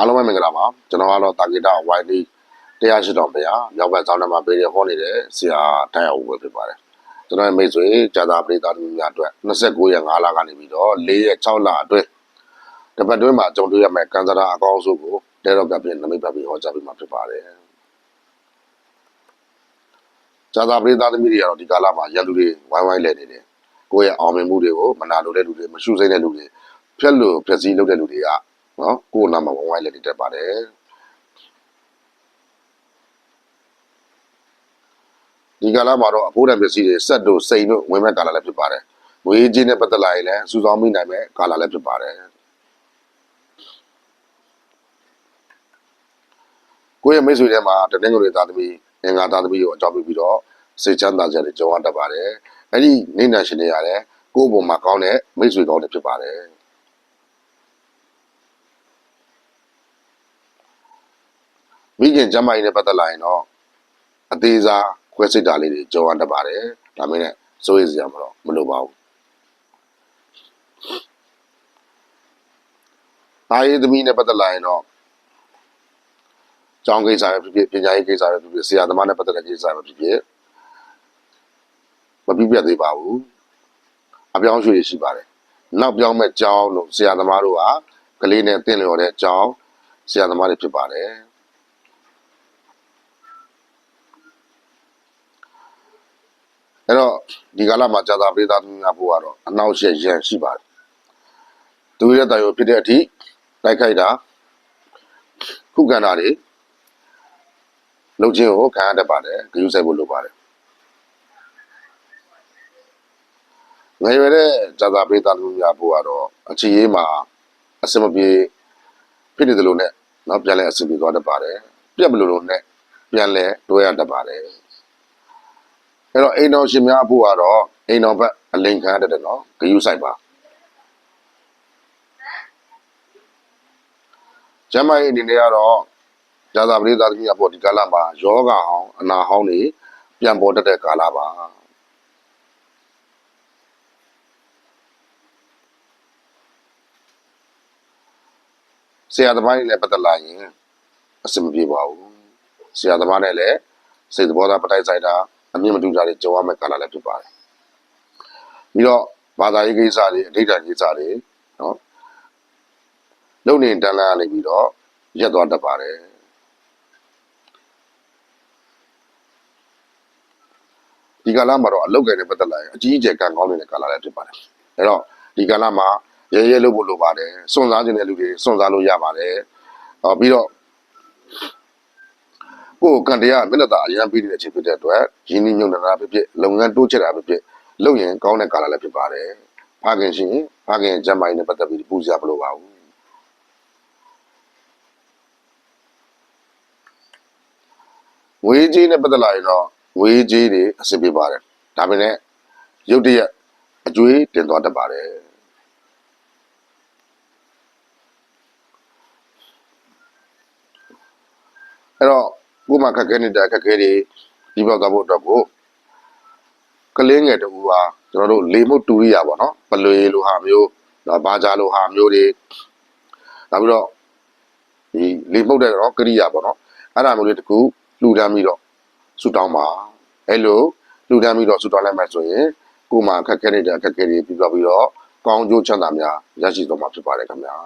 အားလုံးပဲမင်္ဂလာပါကျွန်တော်ကတော့တာဂီတာ YD တရားရှိတော်ဗျာမြောက်ဘက်ဆောင်းထဲမှာပေးရဟောနေတဲ့ဆရာထိုင်အောင်ပဲဖြစ်ပါတယ်ကျွန်တော်ရဲ့မိတ်ဆွေဂျာတာပရိသတ်တို့များအတွက်29ရက်5လကနေပြီးတော့4ရက်6လအတွင်းတစ်ပတ်တွင်းမှာကြုံတွေ့ရမယ့်ကန်စရာအကောင်းဆုံးကိုတဲတော့ကပြင်းနမိတ်ပတ်ပြီးဟောကြားပေးမှာဖြစ်ပါတယ်ဂျာတာပရိသတ်သမီးတွေကတော့ဒီကာလမှာရန်သူတွေဝိုင်းဝိုင်းလဲနေတယ်ကိုယ့်ရဲ့အောင်မြင်မှုတွေကိုမနာလိုတဲ့လူတွေမရှုစိမ့်တဲ့လူတွေဖြက်လို့ဖြက်စီးလုပ်တဲ့လူတွေကနော် ကိုယ်နာမှာဝိုင်းဝိုင်းလဲနေတတ်ပါတယ်ဒီကာလမှာတော့အဖိုးတံပစ္စည်းတွေစက်တို့စိန်တို့ဝင်မဲ့ကာလလည်းဖြစ်ပါတယ်ငွေကြေးနဲ့ပတ်သက်လာရင်လည်းစူဆောင်းမိနိုင်မဲ့ကာလလည်းဖြစ်ပါတယ်ကိုယ့်ရဲ့မိတ်ဆွေထဲမှာတနင်္ဂနွေသားသမီးအင်္ဂါသားသမီးကိုအကြောင်းပြပြီးတော့စေချမ်းသာချက်တွေကြုံရတတ်ပါတယ်အဲ့ဒီနေနာရှင်တွေရတယ်ကိုယ့်ဘုံမှာကောင်းတဲ့မိတ်ဆွေကောင်းတွေဖြစ်ပါတယ် မိခင်ကျမ်းမာရေးနဲ့ပတ်သက်လာရင်တော့အသေးစားခွဲစိတ်တာလေးတွေကြုံရတတ်ပါတယ်ဒါမင်းနဲ့စိုးရိမ်စရာမတော့မလိုပါဘူးဒါရေးသမီးနဲ့ပတ်သက်လာရင်တော့ကျောင်းကိစ္စပဲဖြစ်ဖြစ်ပညာရေးကိစ္စပဲဖြစ်ဖြစ်ဆရာသမားနဲ့ပတ်သက်တဲ့ကိစ္စပဲဖြစ်ဖြစ်မပြည့်ပြတ်သေးပါဘူးအပြောင်းအရွှေ့ရှိပါတယ်နောက်ပြောင်းမဲ့ကျောင်းလို့ဆရာသမားတို့ဟာကလေးနဲ့တင့်လျော်တဲ့ကျောင်းဆရာသမားတွေဖြစ်ပါတယ် အဲ့တော့ဒီကာလမှာဇာတာပရိသတ်များဖို့ကတော့အနောက်ရှက်ရန်ရှိပါတယ်သူရဲ့တာရောဖြစ်တဲ့အထိတိုက်ခိုက်တာခုခံတာတွေလုံချင်းကိုခံရတတ်ပါတယ်ဂရုစိုက်ဖို့လိုပါတယ်ငယ်ရွယ်တဲ့ဇာတာပရိသတ်များဖို့ကတော့အခြေရေးမှာအစမပြေဖြစ်နေတယ်လို့နဲ့တော့ပြန်လဲအဆင်ပြေသွားတတ်ပါတယ်ပြက်မလို့လို့နဲ့ပြန်လဲတွဲရတတ်ပါတယ် အဲ့တော့အိမ်တော်ရှင်များဖို့ကတော့အိမ်တော်ဘက်အလိန်ခံရတတ်တယ်နော်ဂရုစိုက်ပါကျမ်းမာရေးအနေနဲ့ကတော့ဇာတာပရိသတ်ကြီးအပေါ်ဒီကာလမှာယောဂအောင်အနာဟောင်းတွေပြန်ပေါ်တတ်တဲ့ကာလပါဆရာသမားတွေနဲ့ပတ်သက်လာရင်အဆင်မပြေပါဘူးဆရာသမားတွေလည်းစိတ်သဘောထားပတိုက်ဆိုင်တာ အမြင့်မတူတာတွေကြုံရမယ့်ကာလလည်းဖြစ်ပါတယ်ပြီးတော့ဘာသာရေးကိစ္စတွေအဋ္ဌကိစ္စတွေနော်လုံနေတန်လာနေပြီးတော့ရက်သွားတတ်ပါတယ်ဒီကာလမှာတော့အလုတ်ကယ်နဲ့ပတ်သက်လာရင်အကြီးအကျယ်ကံကောင်းနေတဲ့ကာလလည်းဖြစ်ပါတယ်အဲတော့ဒီကာလမှာရဲရဲလုပ်ဖို့လိုပါတယ်စွန့်စားခြင်းတဲ့လူတွေစွန့်စားလို့ရပါတယ်ဟောပြီးတော့ ကိုယ်ကံတရားမျက်နှာသာအရန်ပြီးနေတဲ့အချိန်ဖြစ်တဲ့အတွက်ရင်းနှီးမြှုပ်နှံတာဖြစ်ဖြစ်လုပ်ငန်းတိုးချဲ့တာဖြစ်ဖြစ်လုပ်ရင်ကောင်းတဲ့ကာလလည်းဖြစ်ပါတယ်ဖခင်ရှင်ဖခင်ကျမ်းမာရေးနဲ့ပတ်သက်ပြီးပူဇော်မလိုပါဘူးငွေကြေးနဲ့ပတ်သက်လာရင်တော့ငွေကြေးတွေအဆင်ပြေပါတယ်ဒါပေမဲ့ရုတ်တရက်အကျွေးတင်သွားတတ်ပါတယ်အဲ့တော့ကိုယ် မှာခက်ခဲနေတဲ့အခက်အခဲတွေဒီပေါက်သွားဖို့အတွက်ကိုကလေးငယ်တူဟာကျွန်တော်တို့လေမုတ်တူရိယာပေါ့နော်ပလွေလိုဟာမျိုးနော်ဘာကြလိုဟာမျိုးတွေနောက်ပြီးတော့ဒီလေမုတ်တဲ့တော့ကရိယာပေါ့နော်အဲ့ဒါမျိုးလေးတကူလှူဒန်းပြီးတော့ဆူတောင်းပါအဲ့လိုလှူဒန်းပြီးတော့ဆူတောင်းလိုက်မှဆိုရင်ကိုယ်မှာခက်ခဲနေတဲ့အခက်အခဲတွေပြီးတော့ပြီးတော့ကောင်းကျိုးချမ်းသာများရရှိသွားမှာဖြစ်ပါတယ်ခင်ဗျာ